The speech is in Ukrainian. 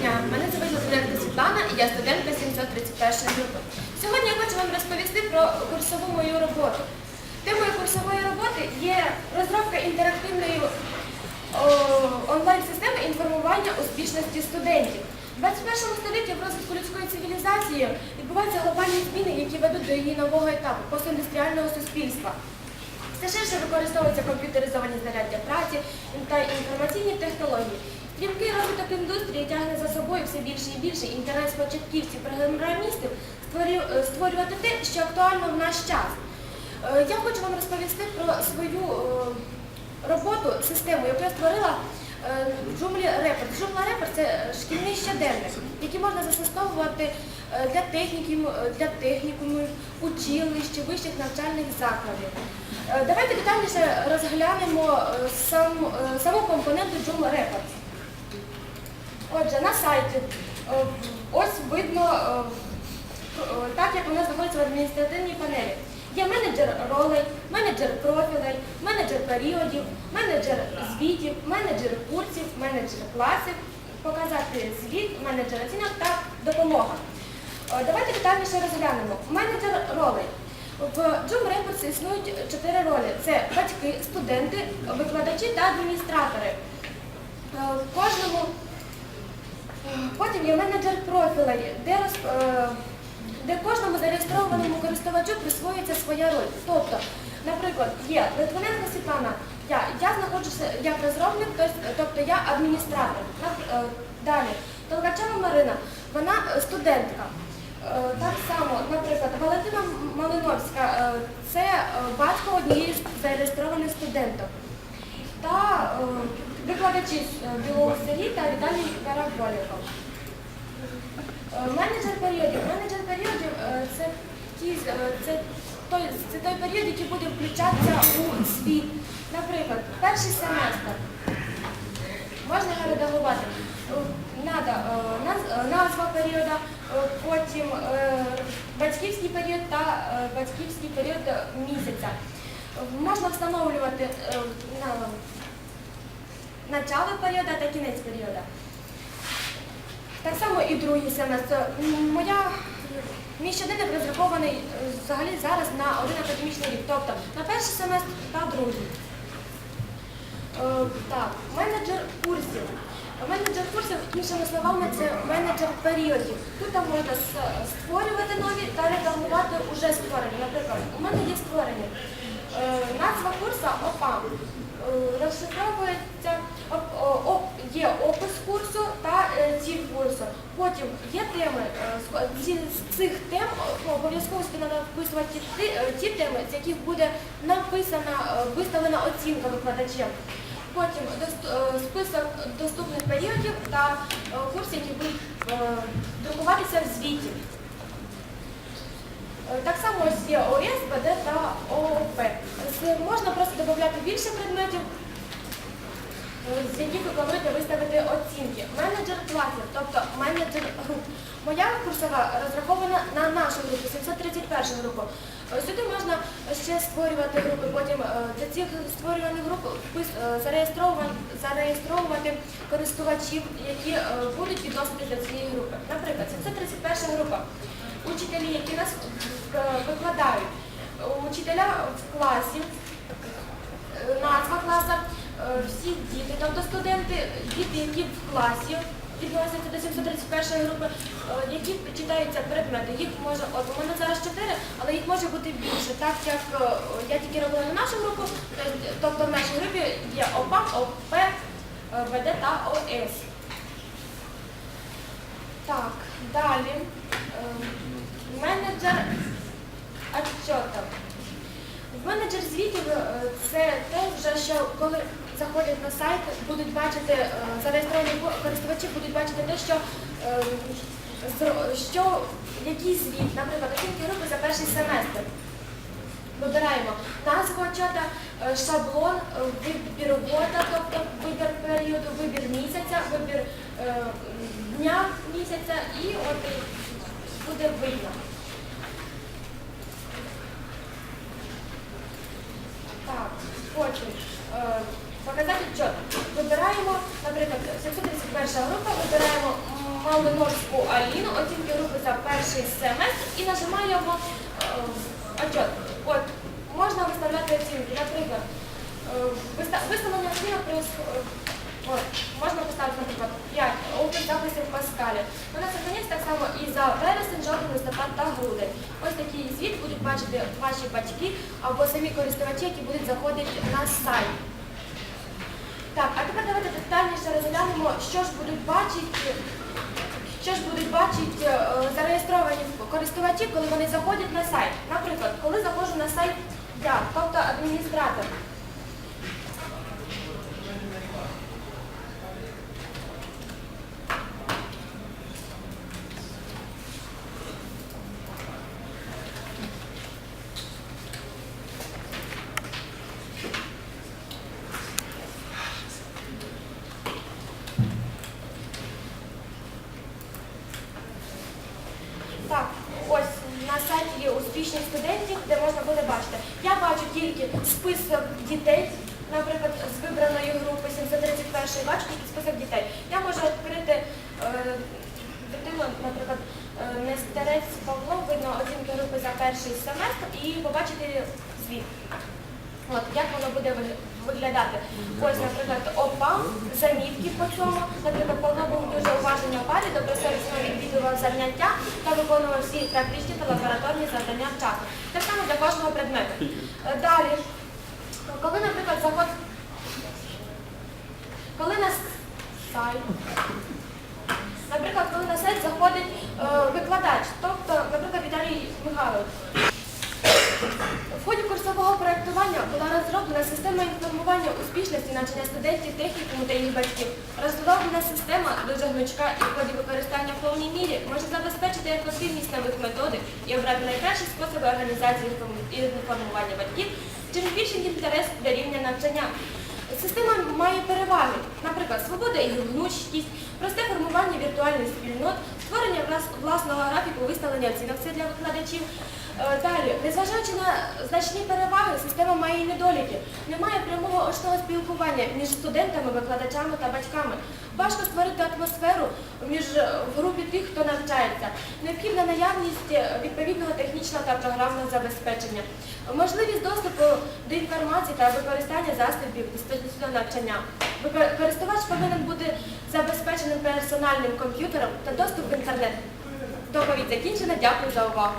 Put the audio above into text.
дня, мене звуть Литвиненко Світлана і я студентка 731 групи. Сьогодні я хочу вам розповісти про курсову мою роботу. Темою курсової роботи є розробка інтерактивної онлайн-системи інформування успішності студентів. У 21 столітті в розвитку людської цивілізації відбуваються глобальні зміни, які ведуть до її нового етапу постіндустріального суспільства. Все ширше використовуються комп'ютеризовані знаряддя праці та інформаційні технології. Все більше і більше інтерес початківців програмістів е, створювати те, що актуально в наш час. Е, Я хочу вам розповісти про свою е, роботу, систему, яку я створила в Joomla Report. Joomla Report – це шкільний щоденник, який можна застосовувати для технікумів, для технікумів, училищ, вищих навчальних закладів. Давайте детальніше розглянемо сам, е, саму компоненту Joomla Report. Отже, на сайті е, ось видно е, е, так, як воно знаходиться в адміністративній панелі. Є менеджер ролей, менеджер профілей, менеджер періодів, менеджер звітів, менеджер курсів, менеджер класів, показати звіт, менеджер оцінок та допомога. Давайте детальніше розглянемо. Менеджер ролей. В Joom Records існують чотири ролі: це батьки, студенти, викладачі та адміністратори. Е, В кожному Потім є менеджер профілей, де, роз- е, де кожному зареєстрованому користувачу присвоюється своя роль. Тобто, наприклад, є Литвиненко Світлана, я, я знаходжуся як розробник, тобто я адміністратор. Е, Далі, Толкачева Марина, вона е, студентка. Так само, наприклад, Валентина Малиновська це батько однієї з зареєстрованих студенток та викладачі Білого селі та Віталій Караболіков. Е, Менеджер періодів. Менеджер періодів е, це, ті, е, це, той, це той період, який буде включатися у світ. Наприклад, перший семестр. Можна його редагувати. Надо, наз- назва періоду, потім батьківський період та батьківський період місяця. Можна встановлювати на, начало періоду та кінець періоду. Так само і другий семестр. Моя, мій щоденник розрахований е, взагалі зараз на один академічний рік, тобто на перший семестр та другий. Е, Так, менеджер курсів. Менеджер курсів, іншими словами, це менеджер періодів. Тут там можна створювати нові та редагувати уже створені. Наприклад, у мене є створені. Е, Назва курсу ОПАМ. Е, Розшифровується, оп- о- оп- є опис курсу та е, ціль курсу. Потім є теми. е, з- цих тем обов'язково сюди треба вписувати ті, е, ті теми, з яких буде написана, е, виставлена оцінка викладачем. Потім е, список доступних періодів та е, курсів, які будуть е, друкуватися в звіті. Е, Так само є ОС, БД та ООП. Можна просто додати більше предметів, е, з яких ви плануєте виставити оцінки. Менеджер класів, тобто менеджер груп. Моя курсова розрахована на нашу групу, 731 групу. Сюди можна ще створювати групи, потім е, для цих створюваних груп е, зареєстровувати користувачів, які е, будуть відноситися до цієї групи. Наприклад, 731 група. Учителі, які нас викладають, учителя в класі, е, назва класу, е, всі діти, тобто студенти, діти, які в класі відносяться до 731 групи, е, які читаються предмети. Їх може, от у мене зараз 4, але їх може бути більше, так як е, я тільки робила на нашу групу, тобто в нашій групі є ОПАМ, ОП, е, ВД та ОС. Так, далі. Менеджер отчетів. Менеджер звітів це те, що коли заходять на сайт, будуть бачити, е, зареєстровані користувачі будуть бачити те, що, е, що який звіт, наприклад, оцінки групи за перший семестр. Вибираємо назву отчета, е, шаблон, е, вибір года, тобто вибір періоду, вибір місяця, вибір дня місяця і от буде видно. Так, потім показати отчет. Вибираємо, наприклад, 731 група, вибираємо маломорську Аліну, оцінки групи за перший семестр і нажимаємо е, отчет. От, можна виставляти оцінки. Наприклад, е, виста- виставлення оцінок при е, можна поставити, наприклад, 5 опит записів в Паскалі. Вона сохраняється так само і за вересень, жовтень, листопад та грудень. Ось такий звіт будуть бачити ваші батьки або самі користувачі, які будуть заходити на сайт. Так, а тепер давайте детальніше розглянемо, що ж будуть бачити, що ж будуть бачити е, зареєстровані користувачі, коли вони заходять на сайт. Наприклад, коли заходжу на сайт я, тобто адміністратор. Так, ось на сайті є успішних студентів, де можна буде бачити. Я бачу тільки список дітей, наприклад, з вибраної групи 731 бачу тільки список дітей. Я можу відкрити е, дитину, наприклад, е, Нестерець Павло, видно оцінки групи за перший семестр і побачити звіт. От, як воно буде вигля- виглядати? Ось, наприклад, ОПА, замітки по цьому. Наприклад, Павло був дуже уважний парі, добросовісно відвідував заняття та виконував всі практичні та лабораторні завдання вчасно. Так само для кожного предмету. Е, Далі, коли, наприклад, заход... Коли на сайт, наприклад, коли на сайт заходить е, викладач, тобто, наприклад, Віталій Михайлович, ході курсового проєктування була розроблена система інформування успішності навчання студентів, технікуму та їх батьків. Розроблена система дуже гнучка і в ході використання в повній мірі може забезпечити ефективність нових методик і обрати найкращі способи організації інформування батьків, чим збільшить інтерес до рівня навчання. Система має переваги, наприклад, свобода і гнучкість, просте формування віртуальних спільнот, створення власного графіку виставлення оцінок для викладачів. Е, Далі, незважаючи на значні переваги, система має і недоліки. Немає прямого очного спілкування між студентами, викладачами та батьками. Важко створити атмосферу між е, групі тих, хто навчається. Необхідна наявність е, відповідного технічного та програмного забезпечення. Можливість доступу до інформації та використання засобів дистанційного навчання. Користувач повинен бути забезпеченим персональним комп'ютером та доступ в інтернет. Доповідь закінчена. Дякую за увагу.